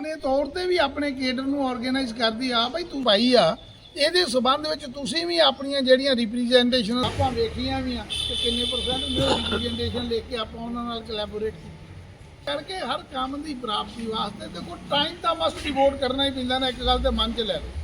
ਆਪਣੇ ਤੌਰ ਤੇ ਵੀ ਆਪਣੇ ਕੇਡਰ ਨੂੰ ਆਰਗੇਨਾਈਜ਼ ਕਰਦੀ ਆ ਭਾਈ ਤੂੰ ਭਾਈ ਆ, ਇਹਦੇ ਸਬੰਧ ਵਿੱਚ ਤੁਸੀਂ ਵੀ ਆਪਣੀਆਂ ਜਿਹੜੀਆਂ ਰਿਪਰੈਜ਼ੈਂਟੇਸ਼ਨ ਆਪਾਂ ਵੇਖੀਆਂ ਵੀ ਆ, ਤੇ ਕਿੰਨੇ ਪਰਸੈਂਟ ਰਿਪਰੈਜ਼ੈਂਟੇਸ਼ਨ ਲੈ ਕੇ ਆਪਾਂ ਉਹਨਾਂ ਨਾਲ ਕੋਲੈਬੋਰੇਟ ਕਰਕੇ ਹਰ ਕੰਮ ਦੀ ਪ੍ਰਾਪਤੀ ਵਾਸਤੇ ਦੇਖੋ ਟਾਈਮ ਤਾਂ ਮਸਟ ਡਿਵੋਟ ਕਰਨਾ ਹੀ ਪੈਂਦਾ ਨਾ, ਇੱਕ ਗੱਲ ਤੇ ਮਨ ਚ ਲੈ ਲਓ।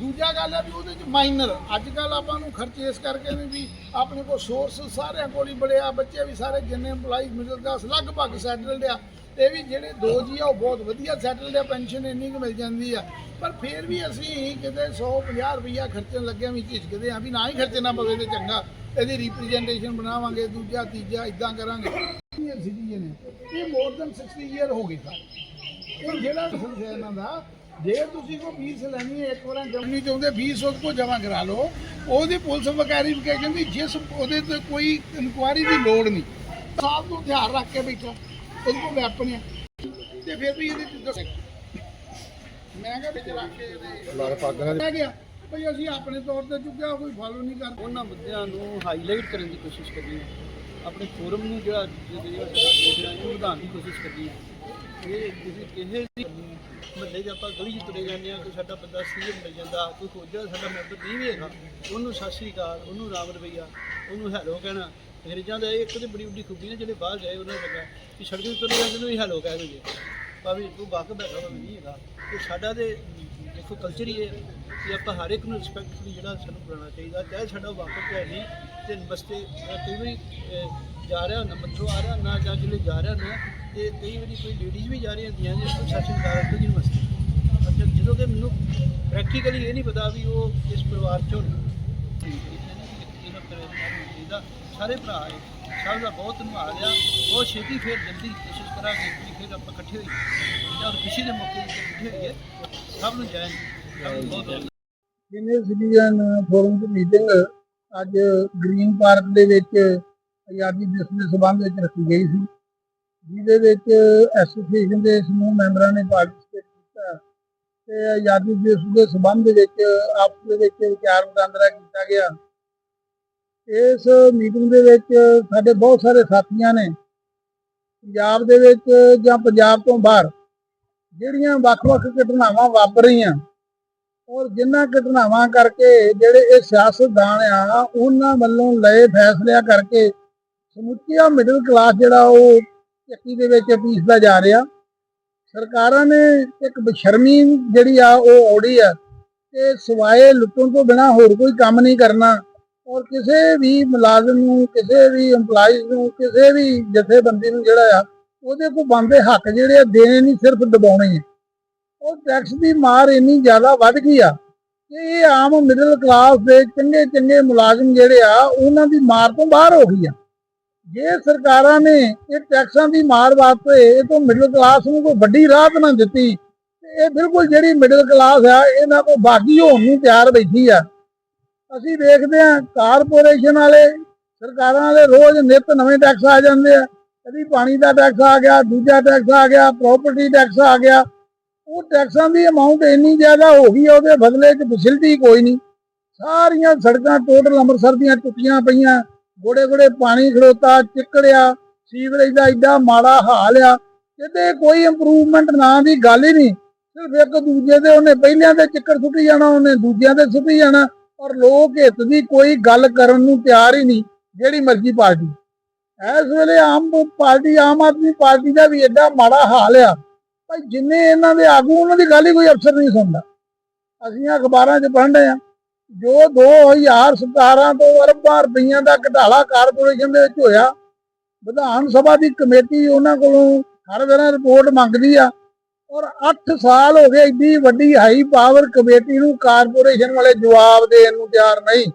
ਦੂਜਾ ਗੱਲ ਹੈ ਵੀ ਉਹਦੇ ਚ ਮਾਈਨਰ ਅੱਜ ਕੱਲ ਆਪਾਂ ਨੂੰ ਖਰਚੇ ਇਸ ਕਰਕੇ ਨੇ ਵੀ ਆਪਣੇ ਕੋਲ ਸੋਰਸ ਸਾਰਿਆਂ ਕੋਲ ਹੀ ਬੜੇ ਆ। ਬੱਚੇ ਵੀ ਸਾਰੇ ਜਿੰਨੇ EMPLOYEES ਮਿਡਲ ਕਲਾਸ ਲਗਭਗ ਸੈਟਲਡ ਆ। ਤੇ ਵੀ ਜਿਹੜੇ ਦੋ ਜੀ ਆ, ਉਹ ਬਹੁਤ ਵਧੀਆ ਸੈਟਲਡ ਆ। ਪੈਨਸ਼ਨ ਇੰਨੀ ਕੁ ਮਿਲ ਜਾਂਦੀ ਆ। ਪਰ ਫਿਰ ਵੀ ਅਸੀਂ ਕਿਤੇ 150 ਰੁਪਈਆ ਖਰਚਣ ਲੱਗਿਆ ਵੀ ਝਿਜਕਦੇ ਆ, ਵੀ ਨਾ ਹੀ ਖਰਚਣਾ ਪਵੇ ਤੇ ਚੰਗਾ। ਇਹਦੀ ਰਿਪਰੈਜ਼ੈਂਟੇਸ਼ਨ ਬਣਾਵਾਂਗੇ, ਦੂਜਾ, ਤੀਜਾ ਇਦਾਂ ਕਰਾਂਗੇ। ਸੀਨੀਅਰ ਸਿਟੀਜ਼ਨ ਹੈ ਇਹ ਮੋਰ ਦਨ 60 ਇਅਰ ਹੋ ਗਏ ਸਰ। ਇਹ ਜਿਹੜਾ ਲਾਇਸੈਂਸ ਹੈ ਇਹਨਾਂ ਦਾ ਜੇ ਤੁਸੀਂ ਕੋਈ ਫੀਸ ਲੈਣੀ ਹੈ ਇੱਕ ਵਾਰ ਜਮਨੀ ਚਾਹੁੰਦੇ ਫੀਸ ਉਹਦੇ ਕੋਲ ਜਮ੍ਹਾਂ ਕਰਾ ਲਓ ਉਹਦੀ ਪੁਲਿਸ ਵੈਰੀਫਿਕੇਸ਼ਨ ਦੀ ਜਿਸ ਉਹਦੇ ਤੇ ਕੋਈ ਇਨਕੁਆਇਰੀ ਦੀ ਲੋੜ ਨਹੀਂ ਸਾਲ ਤੋਂ ਧਿਆਨ ਰੱਖ ਕੇ ਬੈਠਾ ਉਹਦੇ ਕੋਲ ਵੈਪਨ ਹੈ ਤੇ ਫਿਰ ਵੀ ਇਹਦੇ ਚ ਦੱਸ ਮੈਂ ਕਿਹਾ ਵਿੱਚ ਰੱਖ ਕੇ ਇਹਦੇ ਲਾਲ ਪੱਗ ਨਾਲ ਕਹਿ ਗਿਆ ਭਈ ਅਸੀਂ ਆਪਣੇ ਤੌਰ ਤੇ ਚੁੱਕਿਆ ਕੋਈ ਫਾਲੋ ਨਹੀਂ ਕਰ ਉਹਨਾਂ ਮੁੱਦਿਆਂ ਨੂੰ ਹਾਈਲਾਈਟ ਕਰਨ ਦੀ ਕੋਸ਼ਿਸ਼ ਕਰਨੀ ਹੈ ਆਪਣੇ ਫੋਰਮ ਨੂੰ ਜਿਹੜਾ ਜਿਹੜਾ ਵਧਾਉਣ ਦੀ ਕੋਸ਼ਿਸ਼ ਕਰਨੀ ਹੈ ਇਹ ਕਿਸੇ ਕਿਸੇ ਵੀ ਮਹੱਲੇ 'ਚ ਆਪਾਂ ਗਲੀ 'ਚ ਤੁਰੇ ਜਾਂਦੇ ਆ ਕੋਈ ਸਾਡਾ ਬੰਦਾ ਸੀਐਮ ਮਿਲ ਜਾਂਦਾ, ਕੋਈ ਖੋਜਾ ਸਾਡਾ ਮੈਂਬਰ ਨਹੀਂ ਵੀ ਹੈਗਾ। ਉਹਨੂੰ ਸਤਿ ਸ਼੍ਰੀ ਅਕਾਲ, ਉਹਨੂੰ ਰਾਮ ਰਵਈਆ, ਉਹਨੂੰ ਹੈਲੋ ਕਹਿਣਾ। ਅੰਗਰੇਜ਼ਾਂ ਦਾ ਇੱਕ ਤੇ ਬੜੀ ਵੱਡੀ ਖੂਬੀ ਨੇ, ਜਿਹੜੇ ਬਾਹਰ ਗਏ ਉਹਨਾਂ ਨੂੰ ਲੱਗਾ ਕਿ ਸੜਕ ਤੇ ਤੁਰੇ ਜਾਂਦੇ ਨੂੰ ਵੀ ਹੈਲੋ ਕਹਿ ਦਿੰਦੇ ਭਾਵੇਂ ਤੂੰ ਵਾਕ ਬੈਠਾ ਹੋਵੇ, ਨਹੀਂ ਹੈਗਾ। ਤੇ ਸਾਡਾ ਤੇ ਦੇਖੋ ਕਲਚਰ ਹੀ ਹੈ ਕਿ ਆਪਾਂ ਹਰ ਇੱਕ ਨੂੰ ਰਿਸਪੈਕਟਫੁਲੀ ਜਿਹੜਾ ਸਾਨੂੰ ਬੁਲਾਉਣਾ ਚਾਹੀਦਾ। ਚਾਹੇ ਸਾਡਾ ਵਾਕਫ ਹੈ ਨਹੀਂ, ਤੇ ਨਮਸਤੇ, ਮੈਂ ਕਈ ਵਾਰੀ, ਅਹ, ਜਾ ਰਿਹਾ ਹੁੰਦਾ, ਮੱਥੋਂ ਆ ਰਿਹਾ ਨਾ ਜਾਂ ਜਿਹੜੇ ਜਾ ਰਿਹਾ ਹੁੰਦਾ, ਤੇ ਕਈ ਵਾਰੀ ਕੋਈ ਲੇਡੀਜ਼ ਵੀ ਜਾ ਰਹੀਆਂ ਹੁੰਦੀਆਂ ਨੇ ਕੋਈ ਸੈਸ਼ਨ ਕਰ ਰਹੇ ਜੀ ਨਮਸਤੇ ਅੱਛਾ, ਜਦੋਂ ਕਿ ਮੈਨੂੰ ਪ੍ਰੈਕਟੀਕਲੀ ਇਹ ਨਹੀਂ ਪਤਾ ਵੀ ਉਹ ਇਸ ਪਰਿਵਾਰ ਚੋਂ ਇਹਦਾ ਸਾਰੇ ਭਰਾ ਹੈ। ਸਭ ਦਾ ਬਹੁਤ ਧੰਨਵਾਦ ਆ। ਬਹੁਤ ਛੇਤੀ ਫਿਰ ਜਲਦੀ ਕੋਸ਼ਿਸ਼ ਕਰਾਂਗੇ ਕਿ ਫਿਰ ਆਪਾਂ ਇਕੱਠੇ ਹੋਈਏ। ਜਾਂ ਖੁਸ਼ੀ ਦੇ ਮੌਕੇ ਤੇ ਇਕੱਠੇ ਹੋਈਏ। ਸਭ ਨੂੰ ਜੈ ਹਿੰਦ। ਸਿਟੀਜ਼ਨ ਫੋਰਮ ਦੀ ਮੀਟਿੰਗ ਅੱਜ ਗ੍ਰੀਨ ਪਾਰਕ ਦੇ ਵਿੱਚ ਆਜ਼ਾਦੀ ਦਿਵਸ ਦੇ ਸਬੰਧ ਵਿੱਚ ਰੱਖੀ ਗਈ ਸੀ, ਜਿਹਦੇ ਵਿੱਚ ਐਸੋਸੀਏਸ਼ਨ ਦੇ ਸਮੂਹ ਮੈਂਬਰਾਂ ਨੇ ਪਾਰਟਿਸਿਪੇਟ ਕੀਤਾ ਤੇ ਆਜ਼ਾਦੀ ਦਿਵਸ ਦੇ ਸਬੰਧ ਵਿੱਚ ਆਪਸ ਦੇ ਵਿੱਚ ਵਿਚਾਰ ਵਟਾਂਦਰਾ ਕੀਤਾ ਗਿਆ ਇਸ ਮੀਟਿੰਗ ਦੇ ਵਿੱਚ ਸਾਡੇ ਬਹੁਤ ਸਾਰੇ ਸਾਥੀਆਂ ਨੇ ਪੰਜਾਬ ਦੇ ਵਿੱਚ ਜਾਂ ਪੰਜਾਬ ਤੋਂ ਬਾਹਰ ਜਿਹੜੀਆਂ ਵੱਖ-ਵੱਖ ਘਟਨਾਵਾਂ ਵਾਪਰ ਰਹੀਆਂ ਔਰ ਜਿਨ੍ਹਾਂ ਘਟਨਾਵਾਂ ਕਰਕੇ ਜਿਹੜੇ ਇਹ ਸਿਆਸਤਦਾਨ ਆ, ਉਹਨਾਂ ਵੱਲੋਂ ਲਏ ਫੈਸਲਿਆਂ ਕਰਕੇ ਸਮੁੱਚਾ ਮਿਡਲ ਕਲਾਸ ਜਿਹੜਾ ਉਹ ਚੱਕੀ ਦੇ ਵਿੱਚ ਪੀਸਦਾ ਜਾ ਰਿਹਾ। ਸਰਕਾਰਾਂ ਨੇ ਇੱਕ ਬਸ਼ਰਮੀ ਜਿਹੜੀ ਆ, ਉਹ ਔੜੀ ਆ ਕਿ ਸਵਾਏ ਲੁੱਟਣ ਤੋਂ ਬਿਨਾ ਹੋਰ ਕੋਈ ਕੰਮ ਨਹੀਂ ਕਰਨਾ ਔਰ ਕਿਸੇ ਵੀ ਮੁਲਾਜ਼ਮ ਨੂੰ, ਕਿਸੇ ਵੀ EMPLOYEES ਨੂੰ, ਕਿਸੇ ਵੀ ਜਥੇਬੰਦੀ ਨੂੰ ਜਿਹੜਾ ਆ ਉਹਦੇ ਕੋਲ ਬੰਦੇ ਹੱਕ ਜਿਹੜੇ ਆ, ਦੇਣੇ ਨਹੀਂ, ਸਿਰਫ ਦਬਾਉਣੇ ਆ। ਉਹ ਟੈਕਸ ਦੀ ਮਾਰ ਇੰਨੀ ਜ਼ਿਆਦਾ ਵੱਧ ਗਈ ਆ ਕਿ ਇਹ ਆਮ ਮਿਡਲ ਕਲਾਸ ਦੇ ਚੰਗੇ ਚੰਗੇ ਮੁਲਾਜ਼ਮ ਜਿਹੜੇ ਆ, ਉਹਨਾਂ ਦੀ ਮਾਰ ਤੋਂ ਬਾਹਰ ਹੋ ਗਈ ਆ। ਜੇ ਸਰਕਾਰਾਂ ਨੇ ਇਹ ਟੈਕਸਾਂ ਦੀ ਮਾਰ ਵਾਸਤੇ ਇਹ ਤੋਂ ਮਿਡਲ ਕਲਾਸ ਨੂੰ ਕੋਈ ਵੱਡੀ ਰਾਹਤ ਨਾ ਦਿੱਤੀ ਇਹ ਬਿਲਕੁਲ ਜਿਹੜੀ ਮਿਡਲ ਕਲਾਸ ਆ, ਇਹਨਾਂ ਕੋ ਬਾਗੀ ਹੋਣ ਨੂੰ ਤਿਆਰ ਬੈਠੀ ਆ। ਅਸੀਂ ਵੇਖਦੇ ਆ ਕਾਰਪੋਰੇਸ਼ਨ ਵਾਲੇ, ਸਰਕਾਰਾਂ ਵਾਲੇ ਰੋਜ਼ ਨਿਤ ਨਵੇਂ ਟੈਕਸ ਆ ਜਾਂਦੇ ਆ। ਕਦੀ ਪਾਣੀ ਦਾ ਟੈਕਸ ਆ ਗਿਆ, ਦੂਜਾ ਟੈਕਸ ਆ ਗਿਆ ਪ੍ਰਾਪਰਟੀ ਟੈਕਸ ਆ ਗਿਆ। ਉਹ ਟੈਕਸਾਂ ਦੀ ਅਮਾਉਂਟ ਇੰਨੀ ਜ਼ਿਆਦਾ ਹੋ ਗਈ ਉਹਦੇ ਬਦਲੇ 'ਚ ਫੈਸਿਲਿਟੀ ਕੋਈ ਨਹੀਂ। ਸਾਰੀਆਂ ਸੜਕਾਂ ਟੋਟਲ ਅੰਮ੍ਰਿਤਸਰ ਦੀਆਂ ਟੁੱਟੀਆਂ ਪਈਆਂ। ਗੋੜੇ ਗੋੜੇ ਪਾਣੀ ਖੜੋਤਾ, ਚਿੱਕੜਿਆ, ਸੀਵਰੇਜ ਦਾ ਐਡਾ ਮਾੜਾ ਹਾਲ ਆ। ਕਿਤੇ ਕੋਈ ਇੰਪਰੂਵਮੈਂਟ ਨਾਂ ਦੀ ਗੱਲ ਹੀ ਨਹੀਂ। ਸਿਰਫ ਇੱਕ ਦੂਜੇ ਦੇ, ਉਹਨੇ ਪਹਿਲਿਆਂ ਦੇ ਚਿੱਕੜ ਸੁੱਟੀ ਜਾਣਾ, ਉਹਨੇ ਦੂਜਿਆਂ ਦੇ ਸੁੱਟੀ ਜਾਣਾ। ਔਰ ਲੋਕ ਹਿੱਤ ਦੀ ਕੋਈ ਗੱਲ ਕਰਨ ਨੂੰ ਤਿਆਰ ਹੀ ਨਹੀਂ, ਜਿਹੜੀ ਮਰਜ਼ੀ ਪਾਰਟੀ। ਇਸ ਵੇਲੇ ਆਮ ਪਾਰਟੀ, ਆਮ ਆਦਮੀ ਪਾਰਟੀ ਦਾ ਵੀ ਐਡਾ ਮਾੜਾ ਹਾਲ ਆ। ਭਾਈ ਜਿੰਨੇ ਇਹਨਾਂ ਦੇ ਆਗੂ, ਉਹਨਾਂ ਦੀ ਗੱਲ ਹੀ ਕੋਈ ਅਫਸਰ ਨਹੀਂ ਸੁਣਦਾ। ਅਸੀਂ ਅਖਬਾਰਾਂ 'ਚ ਪੜ੍ਹਦੇ ਆ। ਜੋ 2017 ਤੋਂ ਅਰਬਾਂ ਰੁਪਈਆਂ ਦਾ ਘਟਾਲਾ ਕਾਰਪੋਰੇਸ਼ਨ ਦੇ ਵਿੱਚ ਹੋਇਆ, ਵਿਧਾਨ ਸਭਾ ਦੀ ਕਮੇਟੀ ਉਹਨਾਂ ਕੋਲੋਂ ਹਰ ਵੇਲੇ ਰਿਪੋਰਟ ਮੰਗਦੀ ਆ। ਔਰ 8 ਸਾਲ ਹੋ ਗਏ ਏਡੀ ਵੱਡੀ ਹਾਈ ਪਾਵਰ ਕਮੇਟੀ ਨੂੰ ਕਾਰਪੋਰੇਸ਼ਨ ਵਾਲੇ ਜਵਾਬ ਦੇਣ ਨੂੰ ਤਿਆਰ ਨਹੀਂ।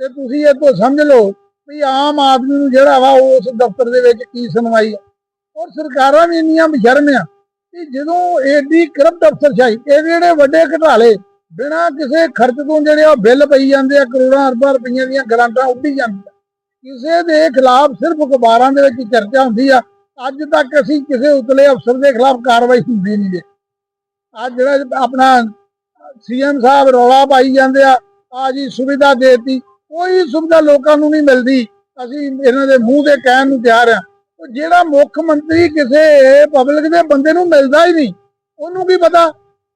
ਤੇ ਤੁਸੀਂ ਇਹ ਤੋਂ ਸਮਝ ਲਓ ਵੀ ਆਮ ਆਦਮੀ ਨੂੰ ਜਿਹੜਾ ਵਾ ਉਸ ਦਫ਼ਤਰ ਦੇ ਵਿੱਚ ਕੀ ਸੁਣਵਾਈ ਆ। ਔਰ ਸਰਕਾਰਾਂ ਵੀ ਇੰਨੀਆਂ ਬਸ਼ਰਮ ਆ ਕਿ ਜਦੋਂ ਏਡੀ ਕਰਪਟ ਅਫਸਰਸ਼ਾਹੀ ਇਹ ਜਿਹੜੇ ਵੱਡੇ ਘਟਾਲੇ, ਬਿਨਾਂ ਕਿਸੇ ਖਰਚ ਤੋਂ ਜਿਹੜੇ ਉਹ ਬਿੱਲ ਪਈ ਜਾਂਦੇ ਆ, ਕਰੋੜਾਂ ਅਰਬਾਂ ਰੁਪਈਆਂ ਦੀਆਂ ਗ੍ਰਾਂਟਾਂ ਉੱਡੀ ਜਾਂਦੀਆਂ। ਕਿਸੇ ਦੇ ਖਿਲਾਫ ਸਿਰਫ ਅਖਬਾਰਾਂ ਦੇ ਵਿੱਚ ਚਰਚਾ ਹੁੰਦੀ ਆ। ਅੱਜ ਤੱਕ ਅਸੀਂ ਕਿਸੇ ਉਤਲੇ ਅਫਸਰ ਦੇ ਖਿਲਾਫ ਕਾਰਵਾਈ ਹੁੰਦੀ ਨਹੀਂ ਜੇ। ਅੱਜ ਜਿਹੜਾ ਆਪਣਾ ਸੀਐਮ ਸਾਹਿਬ ਰੌਲਾ ਪਾਈ ਜਾਂਦੇ ਆ ਆ ਜੀ ਸੁਵਿਧਾ ਦੇਤੀ। ਕੋਈ ਸੁਵਿਧਾ ਲੋਕਾਂ ਨੂੰ ਨਹੀਂ ਮਿਲਦੀ। ਅਸੀਂ ਇਹਨਾਂ ਦੇ ਮੂੰਹ ਤੇ ਕਹਿਣ ਨੂੰ ਤਿਆਰ ਆ ਜਿਹੜਾ ਮੁੱਖ ਮੰਤਰੀ ਕਿਸੇ ਪਬਲਿਕ ਦੇ ਬੰਦੇ ਨੂੰ ਮਿਲਦਾ ਹੀ ਨਹੀਂ, ਉਹਨੂੰ ਕੀ ਪਤਾ?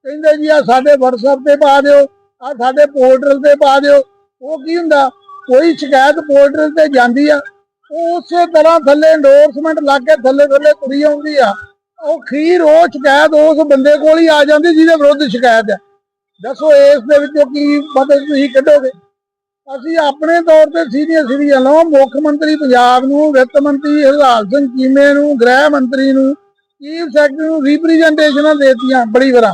ਕਹਿੰਦੇ ਜੀ ਆ ਸਾਡੇ WhatsApp ਤੇ ਪਾ ਦਿਓ ਆ ਸਾਡੇ ਪੋਰਟਲ ਤੇ ਪਾ ਦਿਓ। ਉਹ ਕੀ ਹੁੰਦਾ? ਕੋਈ ਸ਼ਿਕਾਇਤ ਪੋਰਟਲ ਤੇ ਜਾਂਦੀ ਆ। ਉਸੇ ਤਰ੍ਹਾਂ ਥੱਲੇ ਐਂਡੋਰਸਮੈਂਟ ਲੱਗ ਕੇ ਥੱਲੇ ਥੱਲੇ ਕੁੜੀ ਆਉਂਦੀ ਆ। ਉਹ ਖੀਰ ਉਹ ਸ਼ਿਕਾਇਤ ਉਸ ਬੰਦੇ ਕੋਲ ਹੀ ਆ ਜਾਂਦੀ ਜਿਹਦੇ ਵਿਰੁੱਧ ਸ਼ਿਕਾਇਤ ਹੈ ਦੱਸੋ ਇਸ ਦੇ ਵਿੱਚੋਂ ਕੀ ਮਤਲਬ ਤੁਸੀਂ ਕੱਢੋਗੇ? ਅਸੀਂ ਆਪਣੇ ਤੌਰ ਤੇ ਸੀਨੀਅਰ ਸਿਟੀਜ਼ਨ ਨੂੰ ਮੁੱਖ ਮੰਤਰੀ ਪੰਜਾਬ ਨੂੰ, ਵਿੱਤ ਮੰਤਰੀ ਹਰਲਾਲ ਸਿੰਘ ਚੀਮੇ ਨੂੰ, ਗ੍ਰਹਿ ਮੰਤਰੀ ਨੂੰ, ਚੀਫ ਸੈਕਟਰੀ ਨੂੰ ਰਿਪਰੈਜ਼ੈਂਟੇਸ਼ਨਾਂ ਦੇਤੀਆਂ ਬੜੀ ਵਾਰਾਂ।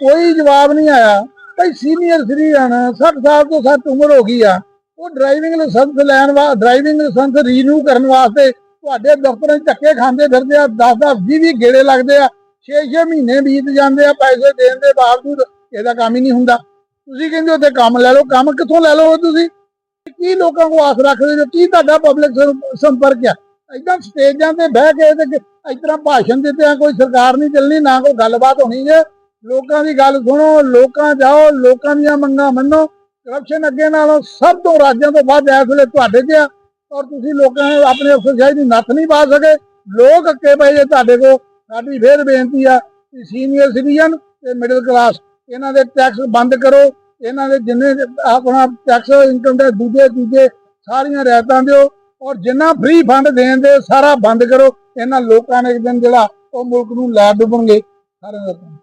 ਕੋਈ ਜਵਾਬ ਨਹੀਂ ਆਇਆ, ਭਾਈ ਸੀਨੀਅਰ ਸਿਟੀਜ਼ਨ 60 ਸਾਲ ਤੋਂ ਸੱਤ ਉਮਰ ਹੋ ਗਈ ਆ, ਉਹ ਡਰਾਈਵਿੰਗ ਲਾਇਸੈਂਸ ਲੈਣ ਵਾ ਡਰਾਈਵਿੰਗ ਲਾਇਸੈਂਸ ਰੀਨਿਊ ਕਰਨ ਵਾਸਤੇ ਤੁਹਾਡੇ ਦਫ਼ਤਰਾਂ 'ਚ ਧੱਕੇ ਖਾਂਦੇ ਫਿਰਦੇ ਆ 10 10 20 20 ਗੇੜੇ ਲੱਗਦੇ ਆ 6 6 ਮਹੀਨੇ ਬੀਤ ਜਾਂਦੇ ਆ, ਪੈਸੇ ਦੇਣ ਦੇ ਬਾਵਜੂਦ ਇਹਦਾ ਕੰਮ ਹੀ ਨਹੀਂ ਹੁੰਦਾ। ਤੁਸੀਂ ਕਹਿੰਦੇ ਉੱਥੇ ਕੰਮ ਲੈ ਲਓ, ਕੰਮ ਕਿੱਥੋਂ ਲੈ ਲਓ ਤੁਸੀਂ? ਕੀ ਲੋਕਾਂ ਕੋ ਆਸ ਰੱਖਦੇ ਜੋ ਕੀ ਤੁਹਾਡਾ ਪਬਲਿਕ ਸੰਪਰਕ ਆ? ਇਦਾਂ ਸਟੇਜਾਂ ਤੇ ਬਹਿ ਕੇ ਤੇ ਇਸ ਤਰ੍ਹਾਂ ਭਾਸ਼ਣ ਦਿੱਤੇ ਆ, ਕੋਈ ਸਰਕਾਰ ਨਹੀਂ ਚੱਲਣੀ, ਨਾ ਕੋਈ ਗੱਲਬਾਤ ਹੋਣੀ ਜੇ ਲੋਕਾਂ ਦੀ ਗੱਲ ਸੁਣੋ, ਲੋਕਾਂ ਜਾਓ, ਲੋਕਾਂ ਦੀਆਂ ਮੰਗਾਂ ਮੰਨੋ। ਕਰਪਸ਼ਨ ਅੱਗੇ ਨਾਲੋਂ ਸਭ ਤੋਂ ਰਾਜਾਂ ਤੋਂ ਵੱਧ ਇਸ ਵੇਲੇ ਤੁਹਾਡੇ ਤੇ ਆ। ਔਰ ਤੁਸੀਂ ਲੋਕਾਂ ਨੂੰ ਆਪਣੇ ਅਫਸਰਸ਼ਾਹੀ ਦੀ ਨੱਥ ਨਹੀਂ ਪਾ ਸਕੇ। ਲੋਕ ਅੱਕੇ ਪਏ ਜੇ ਤੁਹਾਡੇ ਕੋ ਸਾਡੀ ਫੇਰ ਬੇਨਤੀ ਆ ਕਿ ਸੀਨੀਅਰ ਸਿਟੀਜ਼ਨ ਤੇ ਮਿਡਲ ਕਲਾਸ ਇਹਨਾਂ ਦੇ ਟੈਕਸ ਬੰਦ ਕਰੋ। ਇਹਨਾਂ ਦੇ ਜਿੰਨੇ ਆਪਣਾ ਟੈਕਸ ਇਨਕਮ ਦੇ ਦੂਜੇ, ਤੀਜੇ ਸਾਰੀਆਂ ਰਿਆਇਤਾਂ ਦਿਓ ਔਰ ਜਿੰਨਾ ਫ੍ਰੀ ਫੰਡ ਦੇਣ ਦੇ ਸਾਰਾ ਬੰਦ ਕਰੋ ਇਹਨਾਂ ਲੋਕਾਂ ਨੇ ਇੱਕ ਦਿਨ ਜਿਹੜਾ ਉਹ ਮੁਲਕ ਨੂੰ ਲੈ ਡੁੱਬਣਗੇ ਸਾਰਿਆਂ ਦਾ ਧੰਨਵਾਦ।